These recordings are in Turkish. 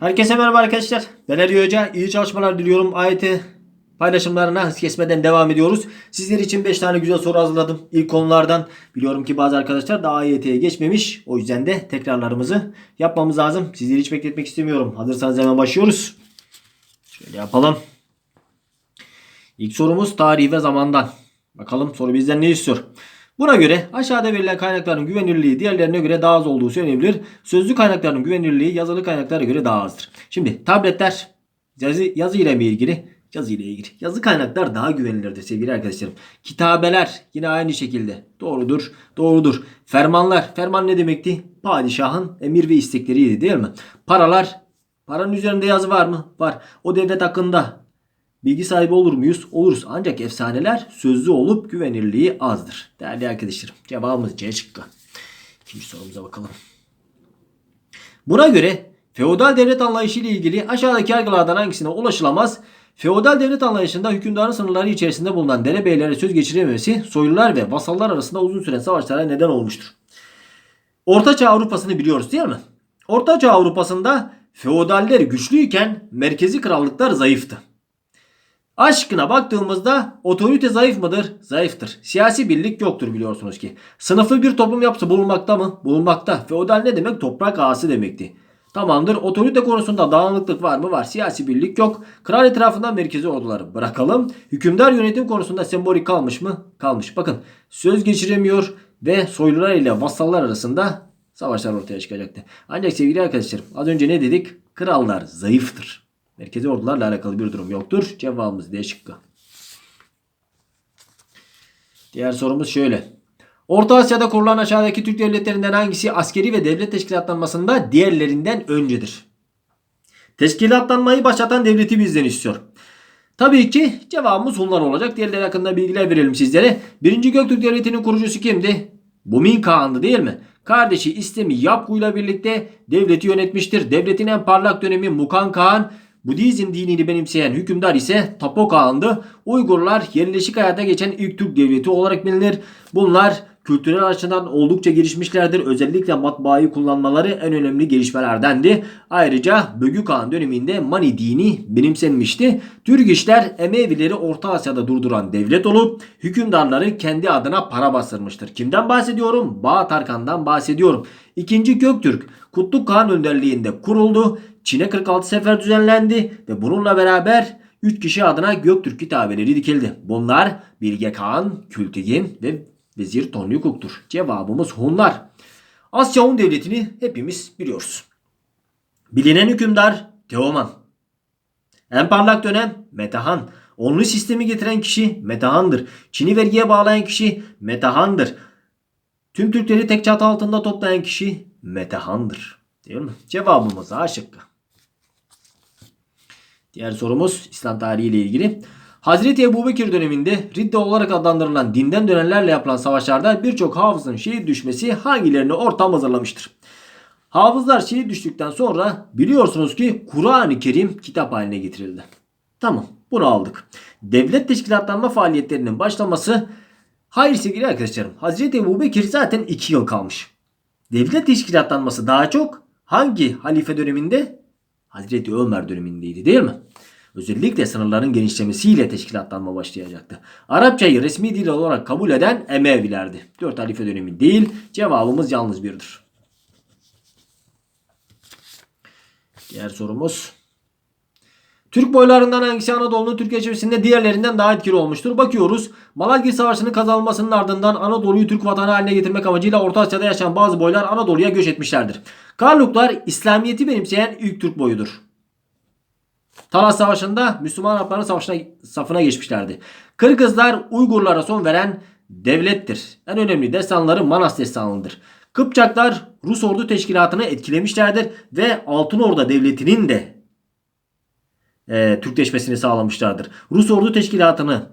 Herkese merhaba arkadaşlar. Ben Ali Hoca. İyi çalışmalar diliyorum. AYT paylaşımlarına hız kesmeden devam ediyoruz. Sizler için 5 tane güzel soru hazırladım. İlk konulardan biliyorum ki bazı arkadaşlar daha AYT'ye geçmemiş. O yüzden de tekrarlarımızı yapmamız lazım. Sizleri hiç bekletmek istemiyorum. Hazırsanız hemen başlıyoruz. Şöyle yapalım. İlk sorumuz tarih ve zamandan. Bakalım soru bizden ne istiyor? Buna göre aşağıda verilen kaynakların güvenilirliği diğerlerine göre daha az olduğu söylenebilir. Sözlü kaynakların güvenilirliği yazılı kaynaklara göre daha azdır. Şimdi tabletler yazı, yazı ile mi ilgili? Yazı ile ilgili. Yazı kaynaklar daha güvenilirdir sevgili arkadaşlarım. Kitabeler yine aynı şekilde. Doğrudur. Doğrudur. Fermanlar. Ferman ne demekti? Padişahın emir ve istekleriydi değil mi? Paralar. Paranın üzerinde yazı var mı? Var. O devlet hakkında Bilgi sahibi olur muyuz? Oluruz. Ancak efsaneler sözlü olup güvenirliği azdır. Değerli arkadaşlarım cevabımız C şıkkı. İkinci sorumuza bakalım. Buna göre feodal devlet anlayışı ile ilgili aşağıdaki yargılardan hangisine ulaşılamaz? Feodal devlet anlayışında hükümdarın sınırları içerisinde bulunan derebeylere söz geçirememesi soylular ve vasallar arasında uzun süren savaşlara neden olmuştur. Ortaçağ Avrupa'sını biliyoruz değil mi? Ortaçağ Avrupa'sında feodaller güçlüyken merkezi krallıklar zayıftı. Aşkına baktığımızda otorite zayıf mıdır? Zayıftır. Siyasi birlik yoktur biliyorsunuz ki. Sınıflı bir toplum yapısı bulunmakta mı? Bulunmakta. Feodal ne demek? Toprak ağası demekti. Tamamdır. Otorite konusunda dağınıklık var mı? Var. Siyasi birlik yok. Kral etrafından merkezi orduları bırakalım. Hükümdar yönetim konusunda sembolik kalmış mı? Kalmış. Bakın söz geçiremiyor ve soylular ile vasallar arasında savaşlar ortaya çıkacaktı. Ancak sevgili arkadaşlarım az önce ne dedik? Krallar zayıftır. Merkezi ordularla alakalı bir durum yoktur. Cevabımız D şıkkı. Diğer sorumuz şöyle. Orta Asya'da kurulan aşağıdaki Türk devletlerinden hangisi askeri ve devlet teşkilatlanmasında diğerlerinden öncedir? Teşkilatlanmayı başlatan devleti bizden istiyor. Tabii ki cevabımız Hunlar olacak. Diğerleri hakkında bilgiler verelim sizlere. Birinci Göktürk Devleti'nin kurucusu kimdi? Bumin Kağan'dı değil mi? Kardeşi İstemi Yapgu'yla birlikte devleti yönetmiştir. Devletin en parlak dönemi Mukan Kağan. Budizm dinini benimseyen hükümdar ise Tapo Kağan'dı. Uygurlar yerleşik hayata geçen ilk Türk devleti olarak bilinir. Bunlar kültürel açıdan oldukça gelişmişlerdir. Özellikle matbaayı kullanmaları en önemli gelişmelerdendi. Ayrıca Bögü Kağan döneminde Mani dini benimsenmişti. Türk işler Emevileri Orta Asya'da durduran devlet olup hükümdarları kendi adına para bastırmıştır. Kimden bahsediyorum? Bağ Tarkan'dan bahsediyorum. İkinci Göktürk Kutluk Kağan önderliğinde kuruldu. Çin'e 46 sefer düzenlendi ve bununla beraber 3 kişi adına Göktürk kitabeleri dikildi. Bunlar Bilge Kağan, Kültigin ve Vezir Tonyukuk'tur. Cevabımız Hunlar. Asya Hun Devleti'ni hepimiz biliyoruz. Bilinen hükümdar Teoman. En parlak dönem Metehan. Onlu sistemi getiren kişi Metehan'dır. Çin'i vergiye bağlayan kişi Metehan'dır. Tüm Türkleri tek çatı altında toplayan kişi Metehan'dır. Değil mi? Cevabımız A şıkkı. Diğer sorumuz İslam tarihi ile ilgili. Hazreti Ebubekir döneminde Ridde olarak adlandırılan dinden dönenlerle yapılan savaşlarda birçok hafızın şehit düşmesi hangilerini ortam hazırlamıştır? Hafızlar şehit düştükten sonra biliyorsunuz ki Kur'an-ı Kerim kitap haline getirildi. Tamam bunu aldık. Devlet teşkilatlanma faaliyetlerinin başlaması hayır sevgili arkadaşlarım. Hazreti Ebubekir zaten 2 yıl kalmış. Devlet teşkilatlanması daha çok hangi halife döneminde? Hazreti Ömer dönemindeydi değil mi? Özellikle sınırların genişlemesiyle teşkilatlanma başlayacaktı. Arapçayı resmi dil olarak kabul eden Emevilerdi. 4 halife dönemi değil. Cevabımız yalnız birdir. Diğer sorumuz. Türk boylarından hangisi Anadolu'nun Türkiye çevresinde diğerlerinden daha etkili olmuştur? Bakıyoruz. Malazgirt Savaşı'nın kazanılmasının ardından Anadolu'yu Türk vatanı haline getirmek amacıyla Orta Asya'da yaşayan bazı boylar Anadolu'ya göç etmişlerdir. Karluklar İslamiyet'i benimseyen ilk Türk boyudur. Talas Savaşı'nda Müslüman Arapların savaşına, safına geçmişlerdi. Kırgızlar Uygurlara son veren devlettir. En önemli destanları Manas destanıdır. Kıpçaklar Rus ordu teşkilatını etkilemişlerdir ve Altın Orda Devleti'nin de e, Türkleşmesini sağlamışlardır. Rus ordu teşkilatını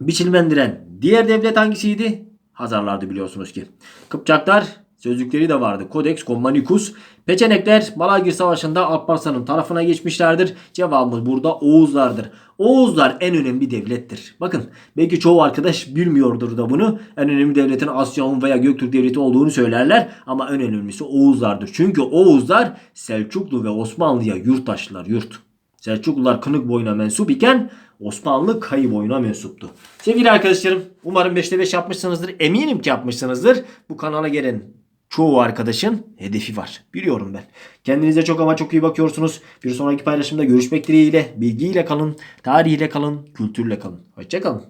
biçilmendiren diğer devlet hangisiydi? Hazarlardı biliyorsunuz ki. Kıpçaklar Sözlükleri de vardı. Codex Commanicus. Peçenekler Malagir Savaşı'nda Alparslan'ın tarafına geçmişlerdir. Cevabımız burada Oğuzlardır. Oğuzlar en önemli devlettir. Bakın belki çoğu arkadaş bilmiyordur da bunu. En önemli devletin Asyaun veya Göktürk devleti olduğunu söylerler. Ama en önemlisi Oğuzlardır. Çünkü Oğuzlar Selçuklu ve Osmanlı'ya yurttaşlar yurt. Selçuklular Kınık boyuna mensup iken Osmanlı Kayı boyuna mensuptu. Sevgili arkadaşlarım umarım 5'te 5 yapmışsınızdır. Eminim ki yapmışsınızdır. Bu kanala gelen çoğu arkadaşın hedefi var. Biliyorum ben. Kendinize çok ama çok iyi bakıyorsunuz. Bir sonraki paylaşımda görüşmek dileğiyle. Bilgiyle kalın, tarihiyle kalın, kültürle kalın. Hoşçakalın.